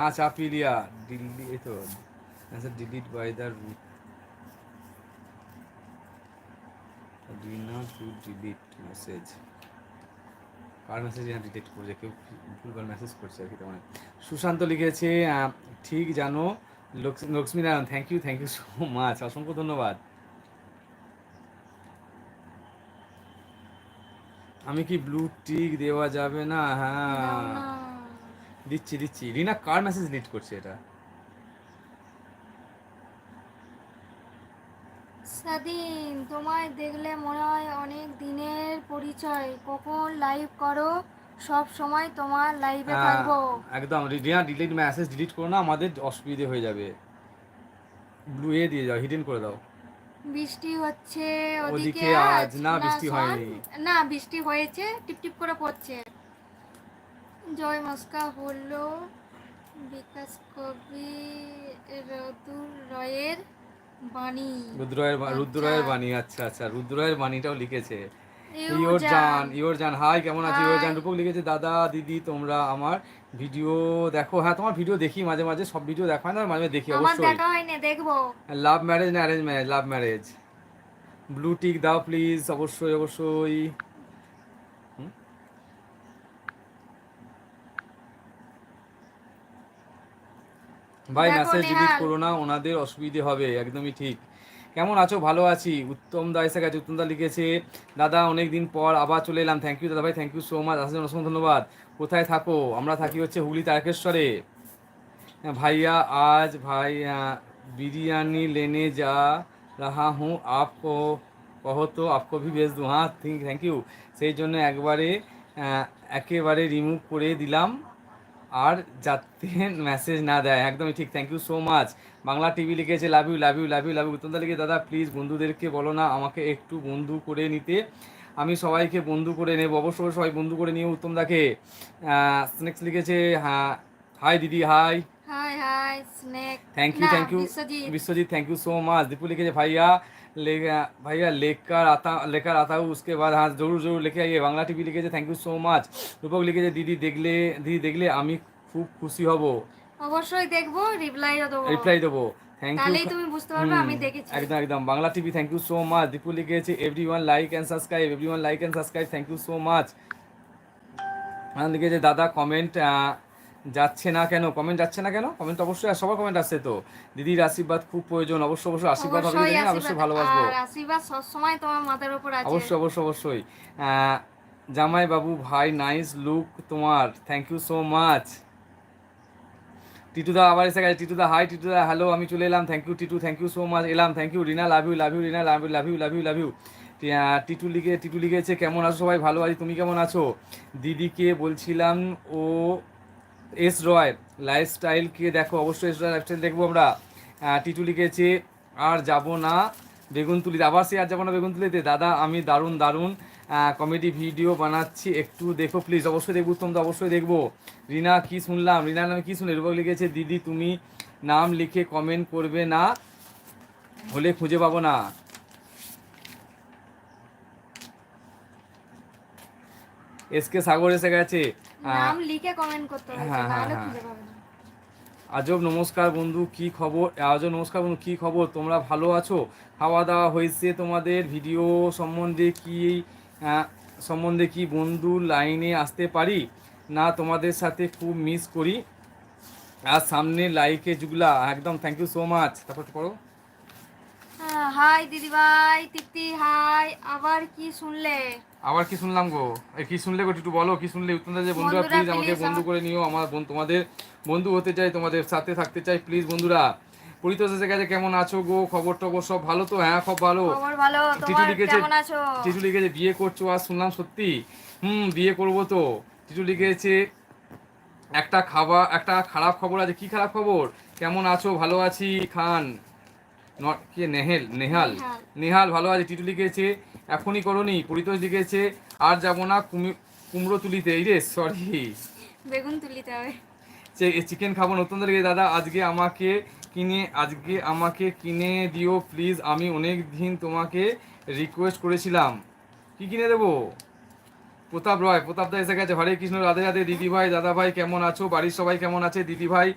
হ্যাঁ চাপিলিয়া দিল্লি এই তো। Delete by the route do not to delete message car message না ডিলিট করছে, কেউ ভুলভাল মেসেজ করছে, আর কি তেমন। সুশান্ত লিখেছে ঠিক জানো Lakshmi Narayan thank you thank you so much অসংখ্য ধন্যবাদ। আমি কি ব্লু টিক দেওয়া যাবে না? হ্যাঁ। দিচ্ছি দিচ্ছি। রিনা কার মেসেজ ডিলিট করছে এটা? স্বাধীন তোমায় দেখলে মনে হয় অনেক দিনের পরিচয়। কখন লাইভ করো? সব সময় তোমার লাইভে হ্যাঁ, থাকব। একদম। রিনা ডিলিট মেসেজ ডিলিট করো না আমাদের অসুবিধে হয়ে যাবে। ব্লু এ দিয়ে যাও হিডেন করে দাও। বৃষ্টি হচ্ছে ওদিকে ওদিকে আজ। না, বৃষ্টি হয়নি। না বৃষ্টি হয়েছে টিপটিপ করে পড়ছে। জয় মস্কা হলো বিকাশ কবি রতুর রয়ের বাণী। রুদ্রয়ের আচ্ছা। রুদ্রয়ের বাণী আচ্ছা আচ্ছা। রুদ্রয়ের বাণীটাও লিখেছে। ইয়োর জান। ইয়োর জান হাই কেমন আছো? Your Hi. জান রূপক লিখেছে দাদা দিদি তোমরা আমার ভিডিও দেখো। হ্যাঁ তোমার ভিডিও দেখি মাঝে মাঝে সব ভিডিও দেখা হয় না মাঝে মাঝে দেখি আমার অবশ্যই। দেখা হয়নি দেখব। লাভ ম্যারেজ না arrange marriage love marriage. Blue tick দাও প্লিজ অবশ্যই অবশ্যই। ভাই মেসেজ রিপিট করো না ওনাদের অসুবিধে হবে একদমই ঠিক। কেমন আছো? ভালো আছি। উত্তম দা এসে গেছে উত্তম দা লিখেছে দাদা অনেক দিন পর আবার চলে এলাম। থ্যাংক ইউ দাদা ভাই থ্যাংক ইউ সো মাচ আসার জন্য অসংখ্য ধন্যবাদ। কোথায় থাকো? আমরা থাকি হচ্ছে হুগলি তারকেশ্বরে। হ্যাঁ, ভাইয়া আজ ভাই বিরিয়ানি লেনে যা রাহা হুঁ আপকো কহো তো আপকো ভি বেশ দু। হ্যাঁ থ্যাংক ইউ। সেই জন্য একবারে একেবারে রিমুভ করে দিলাম। আর যাতে মেসেজ না দেয়। একদমই ঠিক। Thank you so much Bangla TV লিখেছে love you love you love you love you Uttam লিখে দাদা প্লিজ বন্ধুদেরকে বলো না আমাকে একটু বন্ধু করে নিতে। আমি সবাইকে বন্ধু করে নেব। অবশ্যই সবাই বন্ধু করে নিয়ে উত্তম দাকে স্নেক্স লিখেছে হ্যাঁ। হাই দিদি hi hi hi snake thank you thank you Biswajit. Thank you so much Dipu লিখেছে ভাইয়া भैया ले भैया लेकर आता लेकर आता हूँ उसके बाद हाँ जरूर जरूर लेके आइए বাংলা টিভি লিখেছে thank you so much Rupak লিখেছে দিদি দেখলে দিদি দেখলে আমি খুব খুশি হব অবশ্যই দেখবো রিপ্লাইও দেবো রিপ্লাই দেবো থ্যাংক ইউ তাহলেই তুমি বুঝতে পারবে আমি দেখেছি একদম একদম Bangla TV thank you so much Dipu লিখেছে everyone like and subscribe everyone like and subscribe thank you so much লিখেছে দাদা কমেন্ট যাচ্ছে না কেন? কমেন্ট যাচ্ছে না কেন? কমেন্ট অবশ্যই সবার কমেন্ট আসছে তো। দিদির আশীর্বাদ খুব প্রয়োজন অবশ্যই অবশ্যই আশীর্বাদ হবে অবশ্যই দিদি, অবশ্যই ভালোবাসবো। আশীর্বাদ সবসময় তোমার মাথার উপর আছে। অবশ্যই অবশ্যই অবশ্যই। জামাই বাবু ভাই নাইস লুক তোমার। থ্যাংক ইউ সো মাচ টিটুদা আবার এসে গেছে। টিটুদা হাই টিটুদা হ্যালো আমি চলে এলাম। Thank you Titu thank you so much এলাম thank you Rina love you love you Rina love you love you love you love you Titu লিখে টিটু লিখেছে কেমন আছো সবাই? ভালো আছি তুমি কেমন আছো? দিদিকে বলছিলাম ও এস রয় লাইফস্টাইলকে দেখো, অবশ্যই এস রয় লাইফস্টাইল দেখব আমরা। টিটু লিখেছে, আর যাব না বেগুন তুলিতে আবার সে আর যাব না বেগুন তুলিতে দাদা, আমি দারুণ দারুণ কমেডি ভিডিও বানাচ্ছি। একটু দেখো প্লিজ অবশ্যই দেখব, উত্তম তো অবশ্যই দেখব। রিনা, কি শুনলাম? রিনা নামে কি শুনে রূপক লিখেছে, দিদি, তুমি নাম লিখে কমেন্ট করবে না, হলে খুঁজে পাবো না। এসকে সাগর এসে গেছে নাম লিখে কমেন্ট করতে হবে হ্যাঁ, হ্যাঁ, না। আজব নমস্কার বন্ধু কি খবর? আজব নমস্কার বন্ধু কি খবর? তোমরা ভালো আছো? খাওয়া দাওয়া হয়েছে তোমাদের? ভিডিও সম্বন্ধে কি সম্বন্ধে কি বন্ধু লাইনে আসতে পারি? না তোমাদের সাথে খুব মিস করি। আর সামনে লাইকে জুগলা একদম থ্যাংক ইউ সো মাচ তারপর একটু পড়ো? হ্যাঁ, হাই দিদিভাই তৃপ্তি হাই আবার কি শুনলে? আবার কি শুনলাম গো? কি শুনলে গো? একটু বলো কি শুনলে? উত্তম যে বন্ধুরা প্লিজ আমাকে বন্ধু করে নিও। আমার তোমাদের বন্ধু হতে চাই তোমাদের সাথে থাকতে চাই প্লিজ বন্ধুরা। পরিতোষ এসে গেছে কেমন আছো গো? খবর টবর সব ভালো তো? হ্যাঁ খুব ভালো। খবর ভালো টিটু তোমার লিখেছে কেমন আছো? টিটু লিখেছে বিয়ে করছ আর শুনলাম সত্যি। হুম বিয়ে করব তো। টিটু লিখেছে একটা খাবার একটা খারাপ খবর আছে। কি খারাপ খবর? কেমন আছো? ভালো আছি খান। কে নেহেল নেহাল। নেহাল। ভালো আছে টিটু লিখেছে এখনই করনি পরিতোষ লিখেছে আর যাব না কুমি- কুমড়ো তুলিতে। এই রে সরি বেগুন তুলিতে হবে। চিকেন খাব নতুন দিকে দাদা আজকে আমাকে কিনে আজকে আমাকে কিনে দিও প্লিজ আমি অনেক দিন তোমাকে রিকোয়েস্ট করেছিলাম। কি কিনে দেবো? প্রতাপ রয় প্রতাপ দা এসে গেছে। হরে কৃষ্ণ রাধে রাধে দিদি ভাই দাদা ভাই কেমন আছো? বাড়ির সবাই কেমন আছে? দিদি ভাই